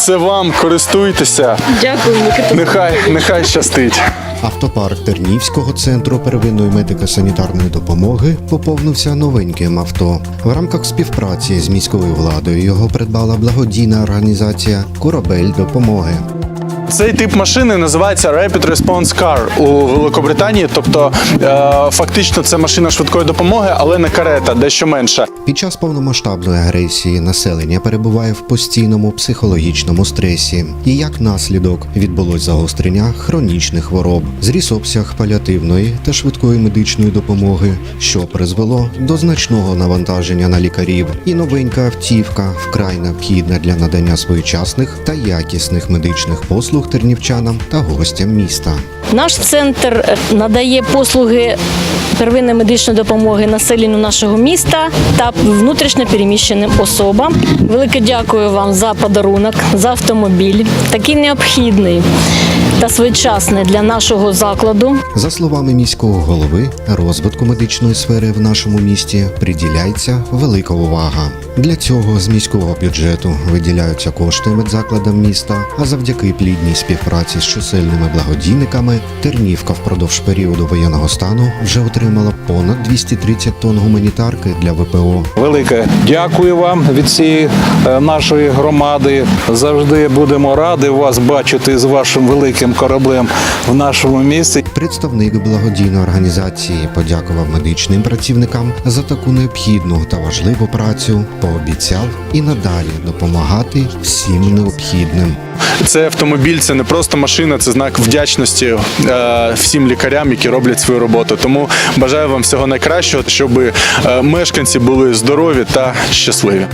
Це вам користуйтеся. Дякую, Микита. Нехай, нехай щастить. Автопарк Тернівського центру первинної медико-санітарної допомоги поповнився новеньким авто. В рамках співпраці з міською владою його придбала благодійна організація Корабель допомоги. Цей тип машини називається Rapid Response Car у Великобританії. Тобто, е, фактично, це машина швидкої допомоги, але не карета, дещо менша. Під час повномасштабної агресії населення перебуває в постійному психологічному стресі, і як наслідок відбулось загострення хронічних хвороб, зріс обсяг паліативної та швидкої медичної допомоги, що призвело до значного навантаження на лікарів. І новенька автівка вкрай необхідна для надання своєчасних та якісних медичних послуг тернівчанам та гостям міста. Наш центр е, надає послуги первинної медичної допомоги населенню нашого міста та внутрішньо переміщеним особам. Велике дякую вам за подарунок, за автомобіль, такий необхідний та своєчасний для нашого закладу. За словами міського голови, розвитку медичної сфери в нашому місті приділяється велика увага. Для цього з міського бюджету виділяються кошти медзакладам міста, а завдяки плідній співпраці з чисельними благодійниками Тернівка впродовж періоду воєнного стану вже отримала понад 230 тонн гуманітарки для ВПО. Велике дякую вам від цієї нашої громади. Завжди будемо раді вас бачити з вашим великим кораблем в нашому місті. Представник благодійної організації подякував медичним працівникам за таку необхідну та важливу працю, пообіцяв і надалі допомагати всім необхідним. Це автомобіль, це не просто машина, це знак вдячності е, всім лікарям, які роблять свою роботу. Тому бажаю вам всього найкращого, щоб е, мешканці були здорові та щасливі.